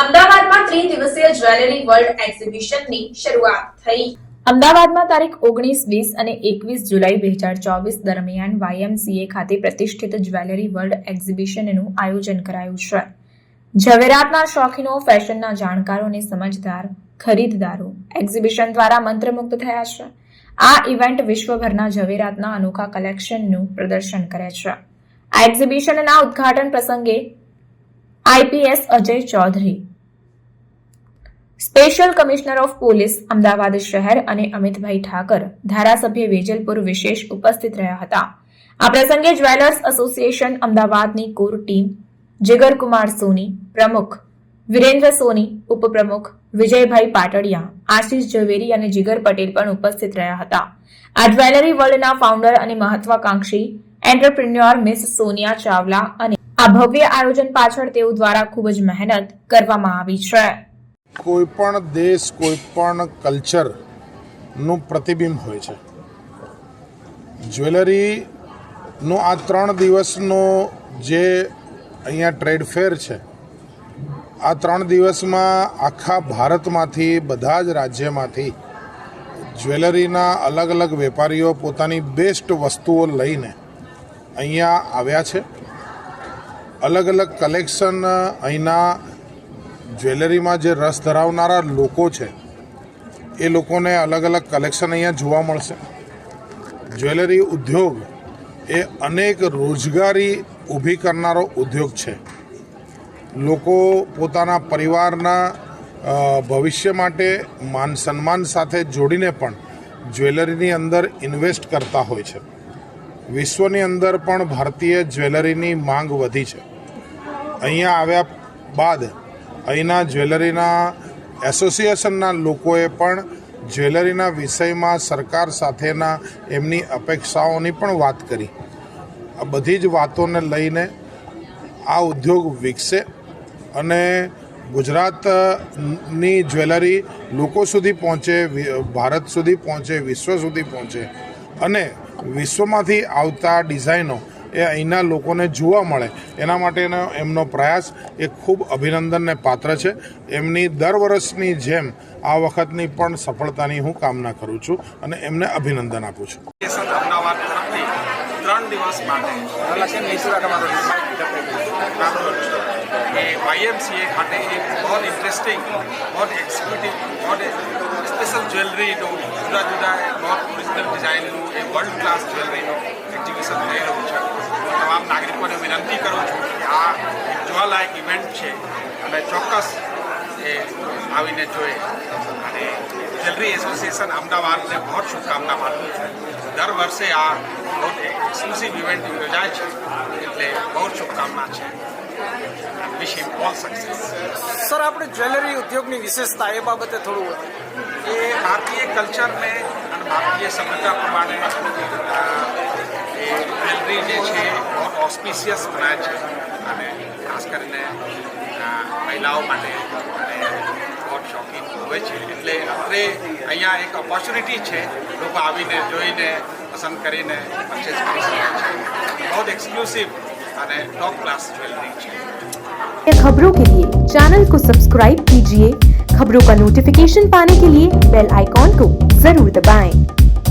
અમદાવાદમાં ત્રિદિવસીય jewellery world એક્ઝિબિશનની શરૂઆત થઈ. અમદાવાદમાં તારીખ ઓગણીસ, વીસ અને એકવીસ જુલાઈ બે હજાર ચોવીસ દરમિયાન વાયએમસીએ ખાતે પ્રતિષ્ઠિત જ્વેલરી વર્લ્ડ એક્ઝિબિશનનું આયોજન કરાયું છે. ઝવેરાતના શોખીનો, ફેશનના જાણકારો અને સમજદાર, ખરીદદારો એક્ઝિબિશન દ્વારા મંત્રમુગ્ધ થયા છે. આ ઇવેન્ટ વિશ્વભરના ઝવેરાતના અનોખા કલેક્શનનું પ્રદર્શન કરે છે. આ એક્ઝિબિશનના ઉદ્ઘાટન પ્રસંગે IPS Ajay Chaudhary special commissioner of police Ahmedabad શહેર અને અમિતભાઈ ઠાકર ધારાસભ્ય વેજલપુર વિશેષ ઉપસ્થિત રહ્યા હતા. આ પ્રસંગે જ્વેલર્સ એસોસિએશન અમદાવાદની કોર ટીમ, જીગરકુમાર સોની પ્રમુખ, વિરેન્દ્ર સોની ઉપપ્રમુખ, વિજયભાઈ પાટડિયા, આશીષ ઝવેરી અને જીગર પટેલ પણ ઉપસ્થિત રહ્યા હતા. આ જ્વેલરી વર્લ્ડના ફાઉન્ડર અને મહત્વાકાંક્ષી એન્ટરપ્રિન્યોર મિસ સોનિયા ચાવલા અને આ ભવ્ય આયોજન પાછળ તેઓ દ્વારા ખૂબ જ મહેનત કરવામાં આવી છે. કોઈ પણ દેશ કોઈ પણ કલ્ચરનું પ્રતિબિંબ હોય છે. જ્વેલરીનો આ ત્રણ દિવસનો જે અહીંયા ટ્રેડ ફેર છે, આ ત્રણ દિવસમાં આખા ભારતમાંથી, બધા જ રાજ્યમાંથી જ્વેલરીના અલગ અલગ વેપારીઓ પોતાની બેસ્ટ વસ્તુઓ લઈને અહીંયા આવ્યા છે. અલગ અલગ કલેક્શન અહીંના જ્વેલરીમાં જે રસ ધરાવનારા લોકો છે, એ લોકોને અલગ અલગ કલેક્શન અહીંયા જોવા મળશે. જ્વેલરી ઉદ્યોગ એ અનેક રોજગારી ઊભી કરનારો ઉદ્યોગ છે. લોકો પોતાના પરિવારના ભવિષ્ય માટે માન સન્માન સાથે જોડીને પણ જ્વેલરીની અંદર ઇન્વેસ્ટ કરતા હોય છે. વિશ્વની અંદર પણ ભારતીય જ્વેલરીની માંગ વધી છે. અહીંયા આવ્યા બાદ અહીંના જ્વેલરીના એસોસિએશનના લોકોએ પણ જ્વેલરીના વિષયમાં સરકાર સાથેના એમની અપેક્ષાઓની પણ વાત કરી. આ બધી જ વાતોને લઈને આ ઉદ્યોગ વિકસે અને ગુજરાતની જ્વેલરી લોકો સુધી પહોંચે ભારત સુધી પહોંચે, વિશ્વ સુધી પહોંચે અને વિશ્વમાંથી આવતા ડિઝાઇનો એ અહીંના લોકોને જોવા મળે. એના માટેનો એમનો પ્રયાસ એ ખૂબ અભિનંદનને પાત્ર છે. એમની દર વર્ષની જેમ આ વખતની પણ સફળતાની હું કામના કરું છું અને એમને અભિનંદન આપું છું. ત્રણ દિવસ માટે વાયએમસીએ ખાતે એક બહુ ઇન્ટરેસ્ટિંગ બહુ એક્ઝિક્યુટિવ બહુ સ્પેશિયલ જ્વેલરીનું જુદા જુદા બહુ ઓરિજિનલ ડિઝાઇનનું એ વર્લ્ડ ક્લાસ જ્વેલરીનું એક્ઝિબિશન થઈ રહ્યું છે. નાગરિકોને વિનંતી કરું છું કે આ જોવાલાયક ઇવેન્ટ છે. અને ચોક્કસ એ આવીને જોઈએ. અને જ્વેલરી એસોસિએશન અમદાવાદને બહુ શુભકામના પાઠવું છું. દર વર્ષે આ બહુ એક્સક્લુસિવ ઇવેન્ટ યોજાય છે. એટલે બહુ શુભકામના છે. Wish him all success sir આપણે જ્વેલરી ઉદ્યોગની વિશેષતા એ બાબતે થોડું એ ભારતીય કલ્ચરને અને ભારતીય સભ્યતા પ્રમાણે એ જ્વેલરી જે છે ઓસ્પિશિયસ બનાવે છે અને ખાસ કરીને અ, મહિલાઓ માટે અને બહુ શોખીન હોય છે એટલે આપણે અહીંયા એક ઓપોર્ચ્યુનિટી છે લોકો આવીને જોઈને પસંદ કરીને પરચેસ કરી શકે છે બહુ એક્સક્લુસિવ અને ટોપ ક્લાસ જ્વેલરી છે खबरों के लिए चैनल को सब्सक्राइब कीजिए खबरों का नोटिफिकेशन पाने के लिए बेल आइकॉन को जरूर दबाएं।